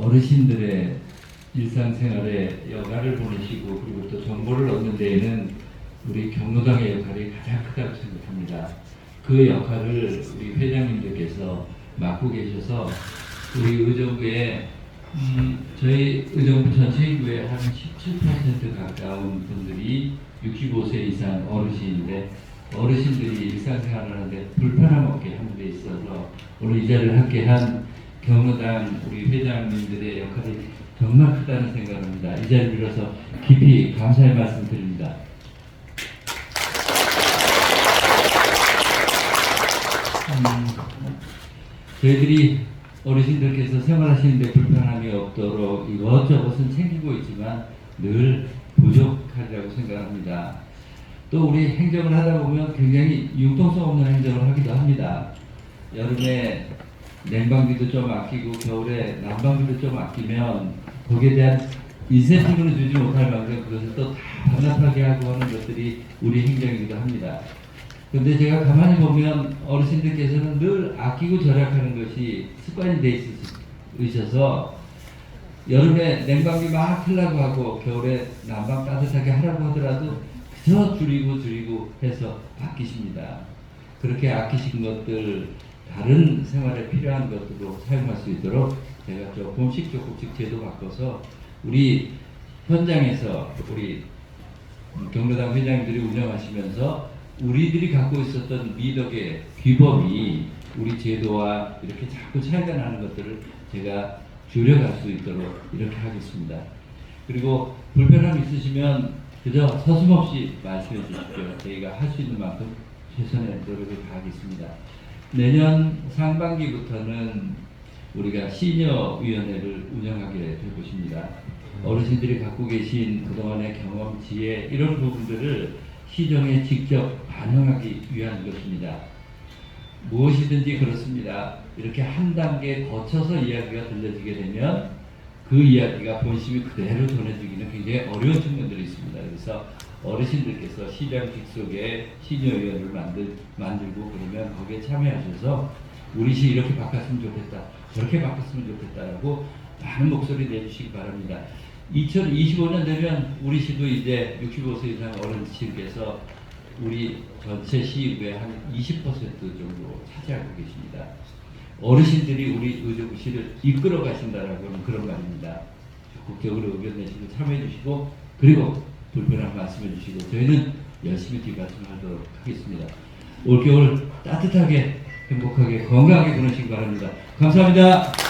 어르신들의 일상생활에 여가를 보내시고 그리고 또 정보를 얻는 데에는 우리 경로당의 역할이 가장 크다고 생각합니다. 그 역할을 우리 회장님들께서 맡고 계셔서 우리 의정부에 음, 저희 의정부 전체 인구의 한 17% 가까운 분들이 65세 이상 어르신인데 어르신들이 일상생활을 하는데 불편함 없게 하는 데 있어서 오늘 이 자리를 함께 한 경로당 우리 회장님들의 역할이 정말 크다는 생각을 합니다. 이 자리를 빌어서 깊이 감사의 말씀 드립니다. 음, 저희들이 어르신들께서 생활하시는데 불편함이 없도록 이것저것은 챙기고 있지만 늘 부족하리라고 생각합니다. 또 우리 행정을 하다 보면 굉장히 융통성 없는 행정을 하기도 합니다. 여름에 냉방비도 좀 아끼고 겨울에 난방비도 좀 아끼면 거기에 대한 인센티브는 주지 못할 만큼 그것을 또 다 반납하게 하고 하는 것들이 우리 행정이기도 합니다. 근데 제가 가만히 보면 어르신들께서는 늘 아끼고 절약하는 것이 습관이 돼 있으셔서 여름에 냉방비 막 틀라고 하고 겨울에 난방 따뜻하게 하라고 하더라도 그저 줄이고 줄이고 해서 아끼십니다. 그렇게 아끼신 것들 다른 생활에 필요한 것들로 사용할 수 있도록 제가 조금씩 조금씩 제도 바꿔서 우리 현장에서 우리 경로당 회장님들이 운영하시면서 우리들이 갖고 있었던 미덕의 규범이 우리 제도와 이렇게 자꾸 차이가 나는 것들을 제가 줄여갈 수 있도록 이렇게 하겠습니다. 그리고 불편함 있으시면 그저 서슴없이 말씀해 주십시오. 저희가 할 수 있는 만큼 최선의 노력을 다하겠습니다. 내년 상반기부터는 우리가 시니어 위원회를 운영하게 될 것입니다. 어르신들이 갖고 계신 그동안의 경험, 지혜 이런 부분들을 시정에 직접 반영하기 위한 것입니다. 무엇이든지 그렇습니다. 이렇게 한 단계 거쳐서 이야기가 들려지게 되면 그 이야기가 본심이 그대로 전해지기는 굉장히 어려운 측면들이 있습니다. 그래서 어르신들께서 시장 직 속에 시니어위원회를 만들, 만들고 그러면 거기에 참여하셔서 우리 시 이렇게 바꿨으면 좋겠다, 저렇게 바꿨으면 좋겠다라고 많은 목소리 내주시기 바랍니다. 2025년 되면 우리 시도 이제 65세 이상 어르신께서 우리 전체 시의회 한20% 정도 차지하고 계십니다. 어르신들이 우리 의정부시를 이끌어 가신다라고 하는 그런 말입니다. 적극적으로 의견 내시고 참여해 주시고 그리고 불편한 말씀해 주시고 저희는 열심히 뒷받침하도록 하겠습니다. 올겨울 따뜻하게 행복하게 건강하게 보내시기 바랍니다. 감사합니다.